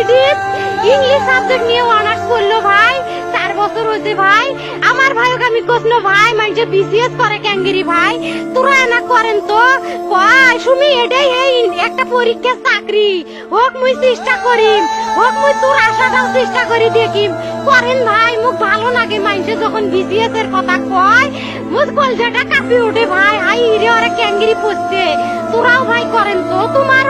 Varsity English subject নিয়ে honours করল ভাই, চার বছর হয়েছে ভাই। আমার ভাইকে আমি কষলো ভাই বিসিএস করে ভাই। তোরা করেন তো। শুনি এটাই এই একটা পরীক্ষা চাকরি। হোক মুই চেষ্টা করিম, হোক মুই তোর আশাটাও চেষ্টা করি দেখিম। করেন ভাই, মুখ ভালো লাগে মানুষে যখন বিসিএস এর কথা কয়। মুখ কলজাটা কাঁপি ওঠে ভাই। হাই রে ওরা ক্যাঙ্গেরি পড়ছে। তোরাও ভাই করেন তো। তোমারও